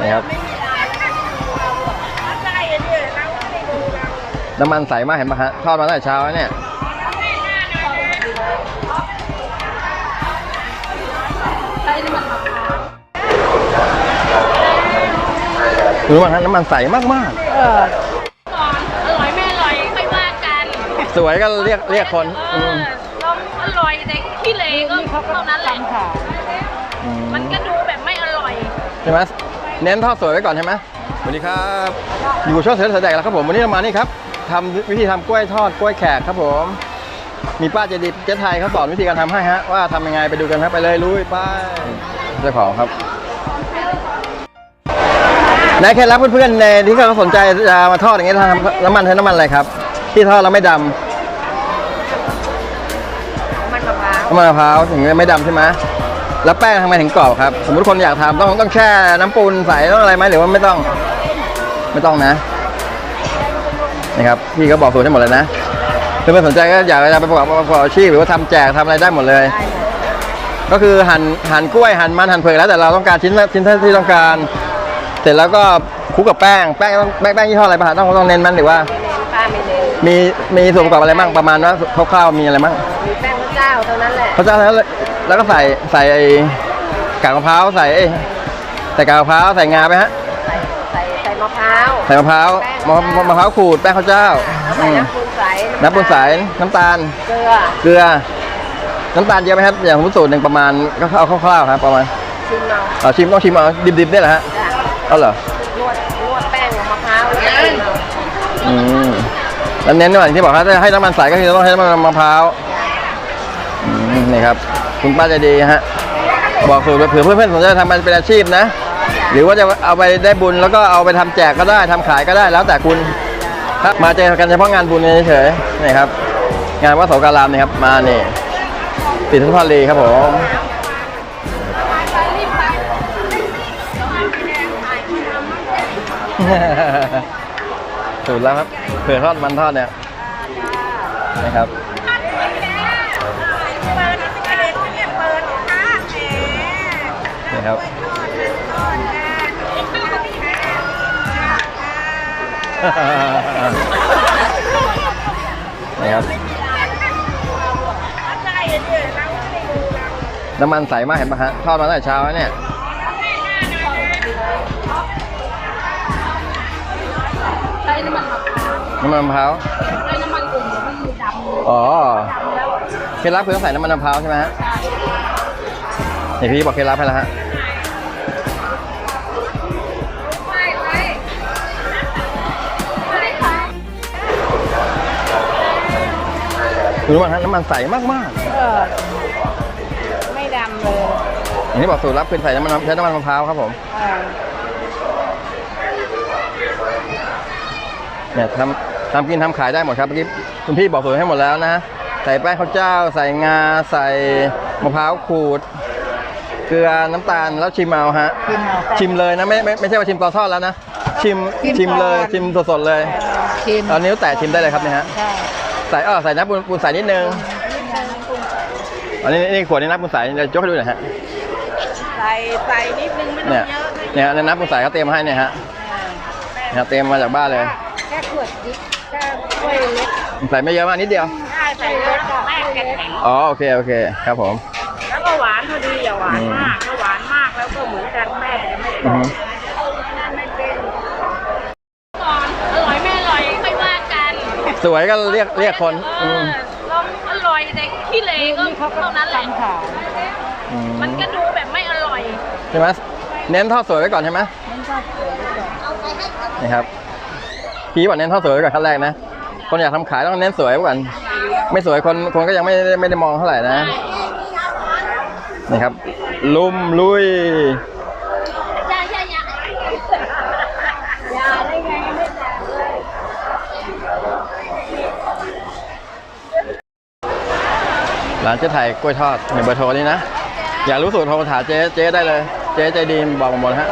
นี่ครับน้ำมันใสมากเห็นปะฮะทอดมาตั้งแต่เช้าแล้วเนี่ยรู้มั้งฮะน้ำมันใสมากมากเออก่อนอร่อยไม่อร่อยค่อยว่ากันๆสวยก็เรียกเรียกคนเออือมเราอร่อยแต่ขี้เหร่ก็นี่เขาก็เท่านั้นแหละทำขาย อืมมันก็ดูแบบไม่อร่อย ใช่ไหมเน้นทอดสวยไว้ก่อนใช่ไหมสวัสดีครับ อยู่ช่องเสือเสือแดกแล้วครับผมวันนี้เรามานี่ครับทำวิธีทำกล้วยทอดกล้วยแขกครับผม มีป้าเจดีเจ๊ไทยเขาสอนวิธีการทำให้ฮะว่าทำยังไงไปดูกันครับไปเลยลุยป้ายเจ้าของครับ นายเคล็ดลับเพื่อนๆในที่เขาสนใจจะมาทอดอย่างเงี้ยทำน้ำมันใช้น้ำมันอะไรครับ ที่ทอดแล้วไม่ดำมันมะพร้าวน้ำมันมะพร้าวถึงไม่ดำใช่ไหม แล้วแป้งทำไมถึงกรอบครับ สมมติคนอยากทำต้องต้องแช่น้ำปูนใส่ต้องอะไรไหมหรือว่าไม่ต้อง ไม่ต้องนะนี่ครับพี่ก็บอกสูตรให้หมดเลยนะเพื่อนๆสนใจก็อยากจะไปประกอบประกอบอาชีพหรือว่าทำแจกทำอะไรได้หมดเลยได้หมดก็คือหั่นหั่นกล้วยหั่นมันหั่นเผือกแล้วแต่เราต้องการชิ้นชิ้นที่ต้องการ เสร็จแล้วก็คลุกกับแป้งแป้งต้องแป้งแป้งยี่ห้ออะไรป่ะต้องต้องเน้นมันหรือว่าไม่เน้นป้าไม่เน้นมีมีส่วนประกอบอะไรบ้างประมาณว่าคร่าวๆมีอะไรบ้างมีแป้งข้าวเจ้าเท่านั้นแหละเขาจะแล้ว แล้วก็ใส่ใส่ไอ้กากมะพร้าวใส่ไอ้ใส่กากมะพร้าวใส่งาไปฮะ ใส่ใส่ใส่มะพร้าว ใส่มะพร้าวมะมะมะพร้าวขูดแป้งข้าวเจ้าแล้วใส่อืมน้ำปูนใสน้ำปูนใสน้ำตาล เกลือเกลือ น้ำตาลเยอะไหมครับ อย่างผมสูตรหนึ่งประมาณก็เอาคร่าวๆครับประมาณชิมเอาเอาชิมต้องชิมเอาดิบๆได้เหรอฮะจ้ะเอาเหรอนวดนวดแป้งกับมะพร้าวแล้วก็ชิมเอาอืมแล้วเน้นหน่อยที่บอกว่าถ้าให้น้ำมันใสก็คือต้องให้น้ำมันมะพร้าวอืมนี่ครับ คุณป้าใจดีฮะ บอกสูตรเผื่อเพื่อนๆสนใจทำมันเป็นอาชีพนะ หรือว่าจะเอาไปได้บุญแล้วก็เอาไปทำแจกก็ได้ทำขายก็ได้แล้วแต่คุณถ้ามาเจอกันเฉพาะงานบุญเฉยๆนี่ครับ งานวัดโสการามนี่ครับ มานี่ติดทุนทอดลีครับผมสูตรแล้วครับเผื่อทอดมันทอดเนี่ยนะครับ ครับนี่ครับ น้ำมันใสมากเห็นปะฮะทอดมาตั้งแต่เช้าแล้วเนี่ยใช้น้ำมันมะพร้าวน้ำมันมะพร้าวใช้น้ำมันอุ่นมันอยู่ดำอ๋อเคล็ดลับคือต้องใส่น้ำมันมะพร้าวใช่ไหมฮะนี่พี่บอกเคล็ดลับให้แล้วฮะ รู้มั้งฮะน้ำมันใสมากมากเออไม่ดำเลยๆอย่างที่บอกสูตรลับคือใส่น้ำมันใช้น้ำมันมะพร้าวครับผมเออเนี่ยทำทำกินทำขายได้หมดครับเมื่อกี้คุณพี่บอกสูตรให้หมดแล้วนะใส่แป้งข้าวเจ้า ใส่งาใส่มะพร้าวขูด เกลือน้ำตาลแล้วชิมเอาฮะชิมเอาชิมเลยนะไม่ไม่ไม่ใช่ว่าชิมตอนทอดแล้วนะชิมชิมเลยชิมสดๆเลย ชิมเอานิ้วแตะชิมได้เลยครับเนี่ยฮะ ใช่ ใส่เออใส่น้ำปูนปูนใสนิดนึงอันนี้นี่ขวดนี้น้ำปูนใสเดี๋ยวยกให้ดูหน่อยฮะใส่ใส่นิดนึงไม่ต้อเนี่ยงเยอะไม่เนี่ยในน้ำปูนใสเขาเตรียมมาให้เนี่ยฮะเนี่ยเตรียมมาจากบ้านเลยแค่ขวดนิดแค่ถ้วยเล็กใส่ไม่เยอะมากนิดเดียวได้ใส่เยอะก็แม่แข็งอ๋อโอเคโอเคครับผมแล้วก็หวานพอดีอย่าหวานอืมมากถ้าหวานมากแล้วก็เหมือนกันแม่จะไม่กรอืออบ ฮึ ไม่เป็น ก่อนอร่อยไม่อร่อยค่อยว่ากัน สวยก็เรียกเรียกคนเออือมเราอร่อยแต่ขี้เหร่ก็นี่เขาก็เท่านั้นแหละทำขายอืมมันก็ดูแบบไม่อร่อย ใช่ไหมเน้นทอดสวยไว้ก่อนใช่ไหมมันก็สวยกว่านี่ครับพี่บอกเน้นทอดสวยไว้ก่อนขั้นแรกนะ คนอยากทำขายต้องเน้นสวยไว้ก่อน ไม่สวยคนคนก็ยังไม่ได้ไม่ได้มองเท่าไหร่นะนี่ครับ ลุมลุย อย่าอย่าอย่าอย่าได้ไงไม่จ่ายเลย ร้านเจ๊ไทยกล้วยทอดมีเบอร์โทรนี่นะ อยากรู้สูตรโทรถามเจ๊เจ๊ได้เลย เจ๊ใจดีบอกผมหมดฮะ